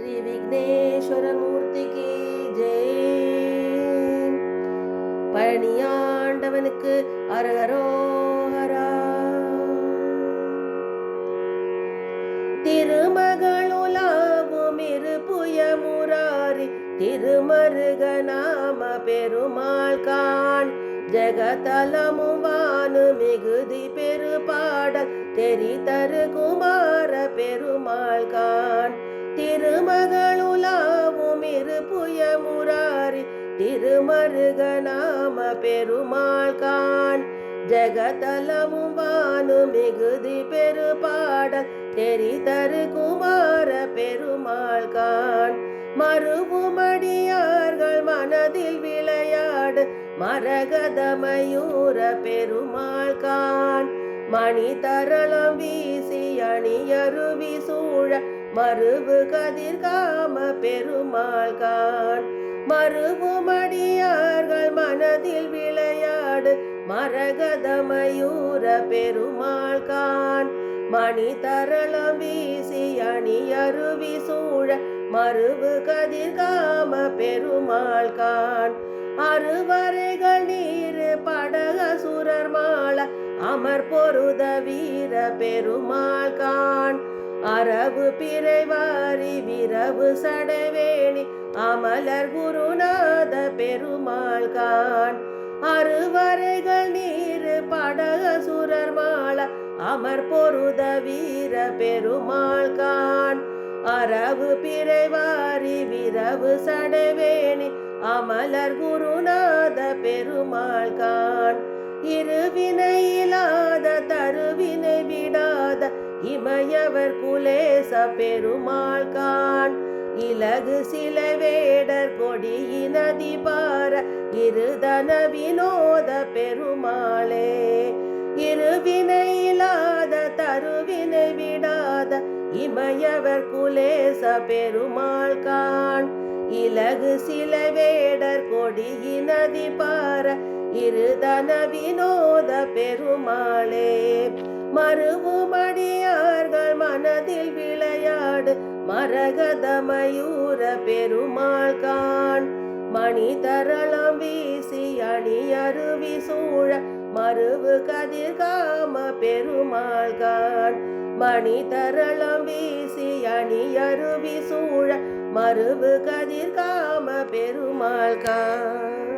శ్రీ விக்னேஸ்வரமூர்த்திக்கு ஜெய் பழனியாண்டவனுக்கு அரகரோஹரா திருமகளுலாகும் இருபுயமுராரி திருமருகநாம பெருமாள் காண் ஜெகதலமும் வானு மிகுதி பெருபாடல் தெரிதரு குமார பெருமாள் காண் திருமருகநாம பெருமாள் கான் ஜகதலமும் வானு மிகுதி பெருபாடல் தெரி தரு குமார பெருமாள் கான் மறுவுமடியார்கள் மனதில் விளையாடு மரகதமயூர பெருமாள் கான் மணி தரளம் வீசி அணியருவி சூழ மறுவு கதிர்காம பெருமாள் கான் மறுபுமடியார்கள் மனதில் விளையாடு. மரகதமயூர பெருமாள் கான் மணி தரளம் வீசி அணி அருவி சூழ. மறுபு கதிர்காம பெருமாள் கான் அறுவரைகள் நீர் படக சுரர் மாள. அமர் பொருத வீர பெருமாள் கான் அரபு பிறைவாரி விரவு சடவேணி அமலர் குருநாத பெருமாள் கான் அறுவரைகள் நீர் படக சுரர் மாள அமர் பொருத வீர பெருமாள் கான் அரபு பிறைவாரி விரவு சடவேணி அமலர் குருநாத பெருமாள் கான் இருவினையிலாத இமையவர் குலேச பெருமாள் கான் இலகு சில வேடர் கொடியினதி பார. இருதன வினோத பெருமாளே. இருவினையிலாத தருவினை விடாத இமையவர் குலேச பெருமாள் கான் இலகு சில வேடர் கொடியினதி பார. இருதன வினோத பெருமாளே. மறுவுமடி மரகதமயூர பெருமாள் கான் மணி தரளம் வீசி அணி அருவி சூழ மறுவு கதிர்காம பெருமாள் கான் மணி தரளம் வீசி அணி அருவி சூழ மறுவு கதிர்காம பெருமாள் கான்